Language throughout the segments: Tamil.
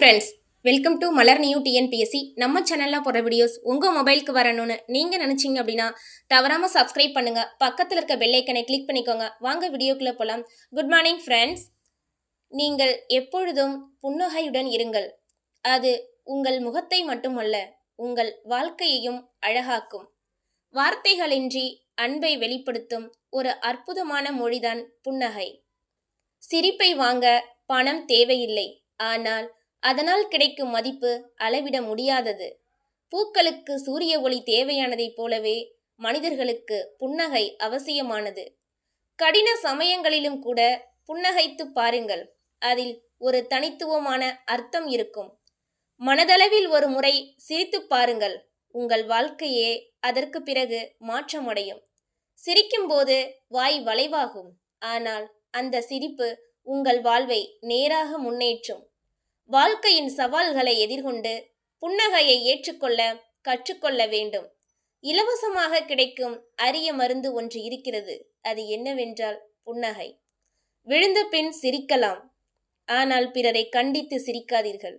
Friends welcome to Malar new TNPSC நம்ம சேனலில் போடுற வீடியோஸ் உங்கள் மொபைலுக்கு வரணும்னு நீங்கள் நினச்சிங்க அப்படின்னா தவறாமல் சப்ஸ்கிரைப் பண்ணுங்கள் பக்கத்தில் இருக்க பெல்லைக்கனை கிளிக் பண்ணிக்கோங்க. வாங்க வீடியோக்குள்ளே போகலாம் குட் மார்னிங் ஃப்ரெண்ட்ஸ் நீங்கள் எப்பொழுதும் புன்னகையுடன் இருங்கள். அது உங்கள் முகத்தை மட்டுமல்ல உங்கள் வாழ்க்கையையும் அழகாக்கும். வார்த்தைகளின்றி அன்பை வெளிப்படுத்தும் ஒரு அற்புதமான மொழிதான் புன்னகை. சிரிப்பை வாங்க பணம் தேவையில்லை. ஆனால் அதனால் கிடைக்கும் மதிப்பு அளவிட முடியாதது. பூக்களுக்கு சூரிய ஒளி தேவையானதைப் போலவே மனிதர்களுக்கு புன்னகை அவசியமானது. கடின சமயங்களிலும் கூட புன்னகைத்து பாருங்கள். அதில் ஒரு தனித்துவமான அர்த்தம் இருக்கும். மனதளவில் ஒரு முறை சிரித்துப் பாருங்கள். உங்கள் வாழ்க்கையே அதற்கு பிறகு மாற்றமடையும். சிரிக்கும்போது வாய் வளைவாகும். ஆனால் அந்த சிரிப்பு உங்கள் வாழ்வை நேராக முன்னேற்றும். வாழ்க்கையின் சவால்களை எதிர்கொண்டு புன்னகையை ஏற்றுக்கொள்ள கற்றுக்கொள்ள வேண்டும். இலவசமாக கிடைக்கும் அரிய மருந்து ஒன்று இருக்கிறது. அது என்னவென்றால் புன்னகை. விழுந்த பின் சிரிக்கலாம். ஆனால் பிறரை கண்டித்து சிரிக்காதீர்கள்.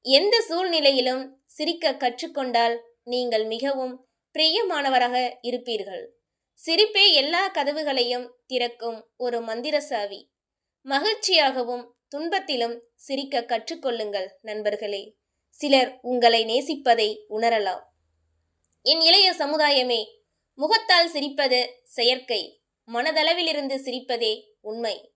எந்த சூழ்நிலையிலும் சிரிக்க கற்றுக்கொண்டால் நீங்கள் மிகவும் பிரியமானவராக இருப்பீர்கள். சிரிப்பே எல்லா கதவுகளையும் திறக்கும் ஒரு மந்திர சாவி மகிழ்ச்சியாகவும் துன்பத்திலும் சிரிக்க கற்றுக்கொள்ளுங்கள் நண்பர்களே. சிலர் உங்களை நேசிப்பதை உணரலாம். என் இளைய சமுதாயமே முகத்தால் சிரிப்பது செயற்கை மனதளவிலிருந்து சிரிப்பதே உண்மை.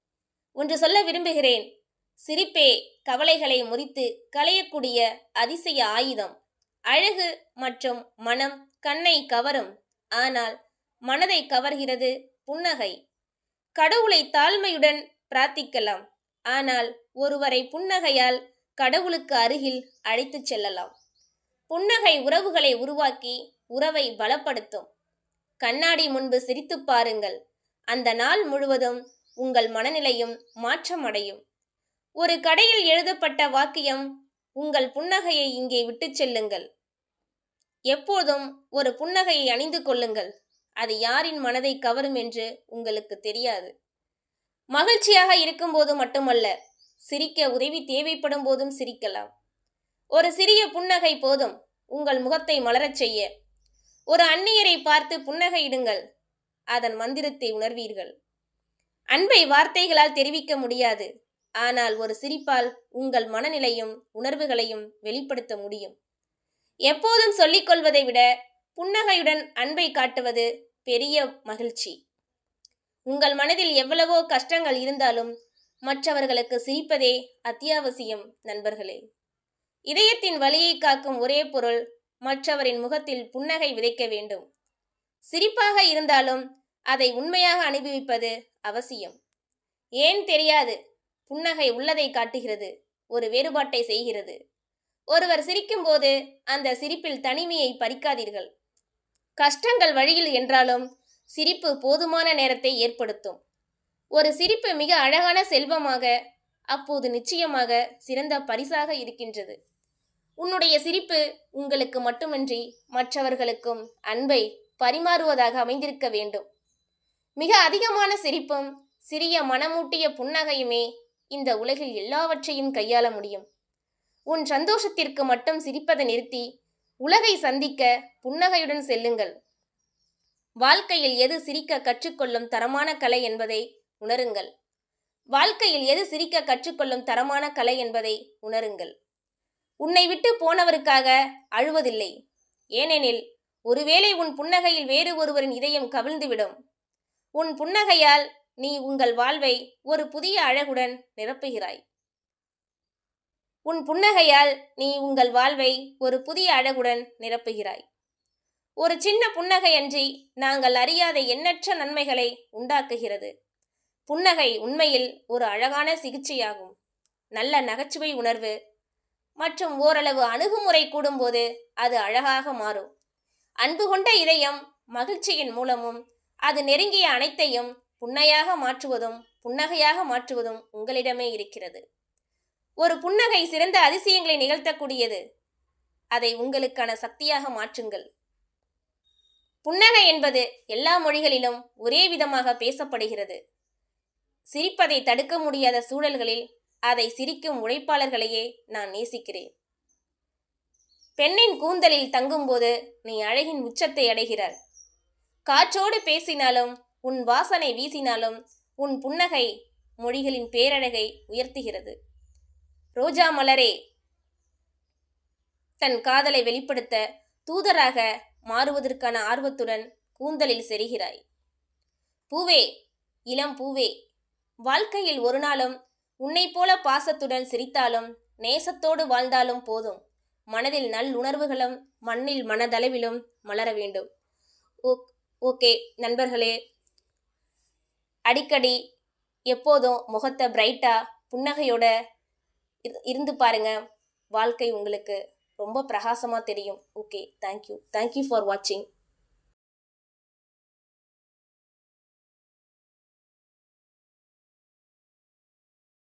ஒன்று சொல்ல விரும்புகிறேன் சிரிப்பே கவலைகளை முறித்து களையக்கூடிய அதிசய ஆயுதம். அழகு மற்றும் மனம் கண்ணை கவரும் ஆனால் மனதை கவர்கிறது புன்னகை. கடவுளை தாழ்மையுடன் பிரார்த்திக்கலாம். ஆனால் ஒருவரை புன்னகையால் கடவுளுக்கு அருகில் அழைத்துச் செல்லலாம். புன்னகை உறவுகளை உருவாக்கி உறவை பலப்படுத்தும் கண்ணாடி முன்பு சிரித்துப் பாருங்கள். அந்த நாள் முழுவதும் உங்கள் மனநிலையும் மாற்றம் அடையும் ஒரு கடையில் எழுதப்பட்ட வாக்கியம் உங்கள் புன்னகையை இங்கே விட்டுச் செல்லுங்கள். எப்போதும் ஒரு புன்னகையை அணிந்து கொள்ளுங்கள். அது யாரின் மனதை கவரும் என்று உங்களுக்கு தெரியாது. மகிழ்ச்சியாக இருக்கும்போது மட்டுமல்ல சிரிக்க உதவி தேவைப்படும் போதும் சிரிக்கலாம். ஒரு சிறிய புன்னகை போதும் உங்கள் முகத்தை மலரச் செய்ய. ஒரு அந்நியரை பார்த்து புன்னகையிடுங்கள் அதன் மந்திரத்தை உணர்வீர்கள். அன்பை வார்த்தைகளால் தெரிவிக்க முடியாது ஆனால் ஒரு சிரிப்பால் உங்கள் மனநிலையும் உணர்வுகளையும் வெளிப்படுத்த முடியும். எப்போதும் சொல்லிக்கொள்வதை விட புன்னகையுடன் அன்பை காட்டுவது பெரிய மகிழ்ச்சி. உங்கள் மனதில் எவ்வளவோ கஷ்டங்கள் இருந்தாலும் மற்றவர்களுக்கு சிரிப்பதே அத்தியாவசியம் நண்பர்களே. இதயத்தின் வலியை காக்கும் ஒரே பொருள் மற்றவரின் முகத்தில் புன்னகை விதைக்க வேண்டும். சிரிப்பாக இருந்தாலும் அதை உண்மையாக அனுபவிப்பது அவசியம். ஏன் தெரியாது? புன்னகை உள்ளதை காட்டுகிறது ஒரு வேறுபாட்டை செய்கிறது. ஒருவர் சிரிக்கும்போது அந்த சிரிப்பில் தனிமையை பறிக்காதீர்கள். கஷ்டங்கள் வழியில் என்றாலும் சிரிப்பு போதுமான நேரத்தை ஏற்படுத்தும். ஒரு சிரிப்பு மிக அழகான செல்வமாக அப்போது நிச்சயமாக சிறந்த பரிசாக இருக்கின்றது. உன்னுடைய சிரிப்பு உங்களுக்கு மட்டுமின்றி மற்றவர்களுக்கும் அன்பை பரிமாறுவதாக அமைந்திருக்க வேண்டும். மிக அதிகமான சிரிப்பும் சிறிய மனமூட்டிய புன்னகையுமே இந்த உலகில் எல்லாவற்றையும் கையாள முடியும். உன் சந்தோஷத்திற்கு மட்டும் சிரிப்பதை நிறுத்தி உலகை சந்திக்க புன்னகையுடன் செல்லுங்கள். வாழ்க்கையில் எது சிரிக்க கற்றுக்கொள்ளும் தரமான கலை என்பதை உணருங்கள். வாழ்க்கையில் எது சிரிக்க கற்றுக்கொள்ளும் தரமான கலை என்பதை உணருங்கள். உன்னை விட்டு போனவருக்காக அழுவதில்லை. ஏனெனில் ஒருவேளை உன் புன்னகையில் வேறு ஒருவரின் இதயம் கவிழ்ந்துவிடும். உன் புன்னகையால் நீ உங்கள் வாழ்வை ஒரு புதிய அழகுடன் நிரப்புகிறாய். உன் புன்னகையால் நீ உங்கள் வாழ்வை ஒரு புதிய அழகுடன் நிரப்புகிறாய். ஒரு சின்ன புன்னகையன்றி நாங்கள் அறியாத எண்ணற்ற நன்மைகளை உண்டாக்குகிறது. புன்னகை உண்மையில் ஒரு அழகான சிகிச்சையாகும். நல்ல நகைச்சுவை உணர்வு மற்றும் ஓரளவு அணுகுமுறை கூடும்போது அது அழகாக மாறும். அன்பு கொண்ட இதயம் மகிழ்ச்சியின் மூலமும் அது நெருங்கிய அனைத்தையும் புன்னையாக மாற்றுவதும் புன்னகையாக மாற்றுவதும் உங்களிடமே இருக்கிறது. ஒரு புன்னகை சிறந்த அதிசயங்களை நிகழ்த்தக்கூடியது. அதை உங்களுக்கான சக்தியாக மாற்றுங்கள். புன்னகை என்பது எல்லா மொழிகளிலும் ஒரே விதமாக பேசப்படுகிறது. சிரிப்பதை தடுக்க முடியாத சூழல்களில் அதை சிரிக்கும் உழைப்பாளர்களையே நான் நேசிக்கிறேன். பெண்ணின் கூந்தலில் தங்கும்போது நீ அழகின் உச்சத்தை அடைகிறார் காற்றோடு பேசினாலும் உன் வாசனை வீசினாலும் உன் புன்னகை மொழிகளின் பேரழகை உயர்த்துகிறது. ரோஜா மலரே. தன் காதலை வெளிப்படுத்த தூதராக மாறுவதற்கான ஆர்வத்துடன் கூந்தலில் செரிகிறாய். பூவே இளம் பூவே வாழ்க்கையில் ஒரு நாளும் உன்னை போல பாசத்துடன் சிரித்தாலும் நேசத்தோடு வாழ்ந்தாலும் போதும். மனதில் நல் உணர்வுகளும் மண்ணில் மனதளவிலும் மலர வேண்டும். ஓக் ஓகே நண்பர்களே. அடிக்கடி எப்போதும் முகத்தை பிரைட்டா புன்னகையோட இரு- இருந்து பாருங்க. வாழ்க்கை உங்களுக்கு ரொம்ப பிரகாசமாக தெரியும். ஓகே தேங்க்யூ தேங்க்யூ ஃபார் வாட்சிங்